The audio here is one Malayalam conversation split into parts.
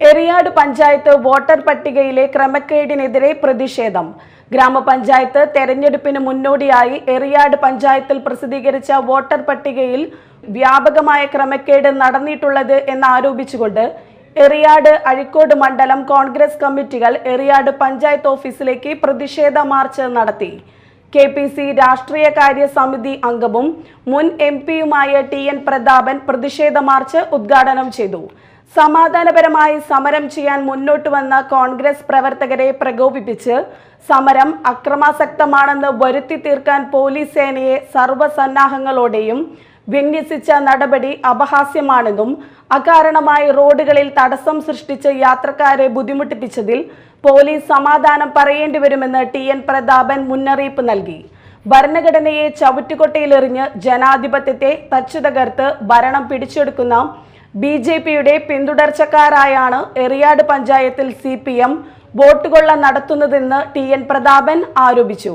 എറിയാട് പഞ്ചായത്ത് വോട്ടർ പട്ടികയിലെ ക്രമക്കേടിനെതിരെ പ്രതിഷേധം. ഗ്രാമപഞ്ചായത്ത് തെരഞ്ഞെടുപ്പിന് മുന്നോടിയായി എറിയാട് പഞ്ചായത്തിൽ പ്രസിദ്ധീകരിച്ച വോട്ടർ പട്ടികയിൽ വ്യാപകമായ ക്രമക്കേട് നടന്നിട്ടുള്ളത് എന്നാരോപിച്ചുകൊണ്ട് എറിയാട് അഴിക്കോട് മണ്ഡലം കോൺഗ്രസ് കമ്മിറ്റികൾ എറിയാട് പഞ്ചായത്ത് ഓഫീസിലേക്ക് പ്രതിഷേധ മാർച്ച് നടത്തി. കെ പി സി രാഷ്ട്രീയകാര്യ സമിതി അംഗവും മുൻ എം പിയുമായ ടി എൻ പ്രതാപൻ പ്രതിഷേധ മാർച്ച് ഉദ്ഘാടനം ചെയ്തു. സമാധാനപരമായി സമരം ചെയ്യാൻ മുന്നോട്ട് വന്ന കോൺഗ്രസ് പ്രവർത്തകരെ പ്രകോപിപ്പിച്ച് സമരം അക്രമാസക്തമാണെന്ന് വരുത്തി തീർക്കാൻ പോലീസ് സേനയെ സർവസന്നാഹങ്ങളോടെയും വിന്യസിച്ച നടപടി അപഹാസ്യമാണെന്നും അകാരണമായി റോഡുകളിൽ തടസ്സം സൃഷ്ടിച്ച് യാത്രക്കാരെ ബുദ്ധിമുട്ടിപ്പിച്ചതിൽ പോലീസ് സമാധാനം പറയേണ്ടി വരുമെന്ന് ടി എൻ പ്രതാപൻ മുന്നറിയിപ്പ് നൽകി. ഭരണഘടനയെ ചവിറ്റുകൊട്ടയിലെറിഞ്ഞ് ജനാധിപത്യത്തെ തച്ചുതകർത്ത് ഭരണം പിടിച്ചെടുക്കുന്ന ബി ജെ പിയുടെ പിന്തുടർച്ചക്കാരായാണ് എറിയാട് പഞ്ചായത്തിൽ സി പി എം വോട്ടുകൊള്ള നടത്തുന്നതെന്ന് ടി എൻ പ്രതാപൻ ആരോപിച്ചു.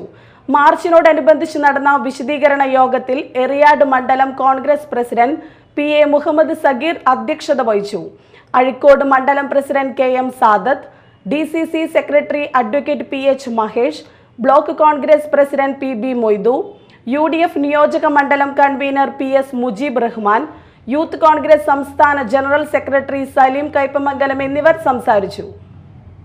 മാർച്ചിനോടനുബന്ധിച്ച് നടന്ന വിശദീകരണ യോഗത്തിൽ എറിയാട് മണ്ഡലം Congress president P A Muhammad Sageer അധ്യക്ഷത വഹിച്ചു. അഴിക്കോട് മണ്ഡലം president K M Sadath D C C secretary advocate P H Mahesh block Congress president P B Moidu U D F നിയോജക മണ്ഡലം convener P S Mujeeb Rahman youth Congress സംസ്ഥാന ജനറൽ സെക്രട്ടറി സലീം കൈപ്പമംഗലം എന്നിവർ സംസാരിച്ചു.